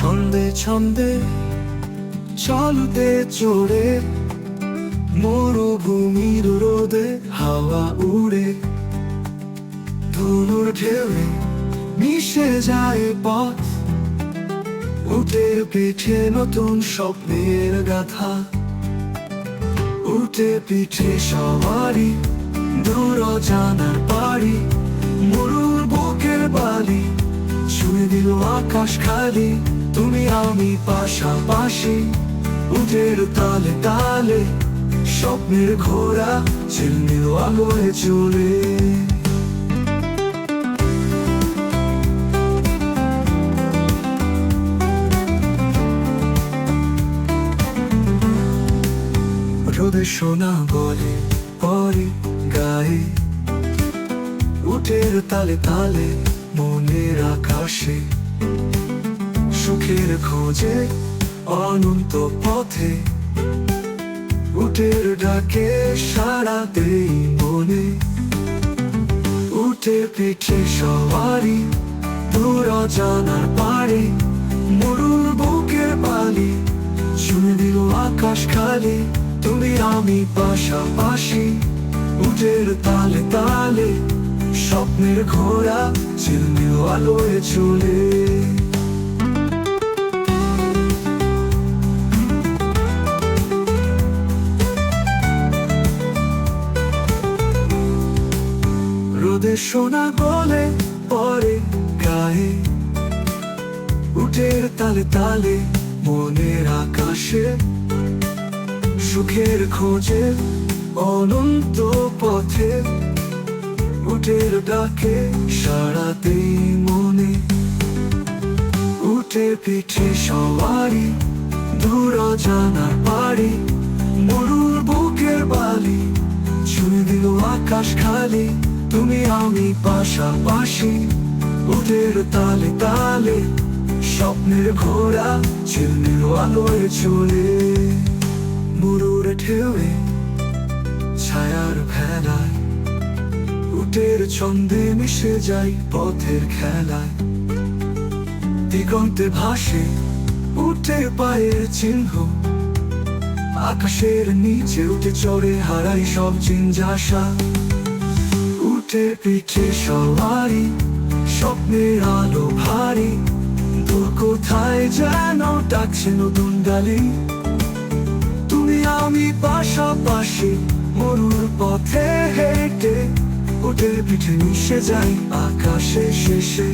ছন্দে ছন্দে চলতে চড়ে, মরুভূমির রোদে হাওয়া উড়ে। ধনুর ঢেউয়ে মিশে যায় পথ উঠে পিঠে নতুন স্বপ্নের গাথা। উঠে পিঠে সবারই দূর জানার পারি মরুর বুকের বালি ছুঁয়ে দিল আকাশ খালি। তুমি আমি পাশাপাশি, উঠের তালে তালে, স্বপ্নের ঘোড়া ঝিলমিল আলোয় চলে। রোদে সোনা বলে পরে গায়ে, উঠের তালে তালে মনের আকাশে সুখের খোঁজে, অনন্ত পথে। উঠের ডাকে সারা দেই মনে। উঠে পিঠে সবারই দূর জানার পারে মরুর বুকের বালি শুনে দিল আকাশ খালি। তুমি আমি পাশাপাশি উঠের তালে তালে। স্বপ্নের ঘোড়া ঝিলমিল আলোয় চলে রোদে সোনা বলে পরে গায়ে তালে তালে মনের আকাশে, সুখের খোঁজে অনন্ত পথে উঠের ডাকে মনে উঠে পিঠে সবারই দূর জানার পারি মরুর বুকের বালি ছুঁয়ে দিল আকাশ খালি। তুমি আমি পাশাপাশি উঠের তালে তালে স্বপ্নের ঘোড়া ঝিলমিল আলোয় চলে মরুর ঢেউয়ে ছায়ার ভেলায় উটের ছন্দে মিশে যাই পথের খেলায়। দিগন্তে ভাসে উঠে পায়ের চিহ্ন, আকাশের নিচে উঠে চড়ে হারাই সব চিনজাসা উঠে পিঠে সবারই স্বপ্নের আলো ভারী। দূর কোথায় যেন ডাকছে নতুন ডালি তুমি আমি পাশাপাশি মরুর পথে হেঁটে, উঠে পিঠে মিশে যাই আকাশে শেষে।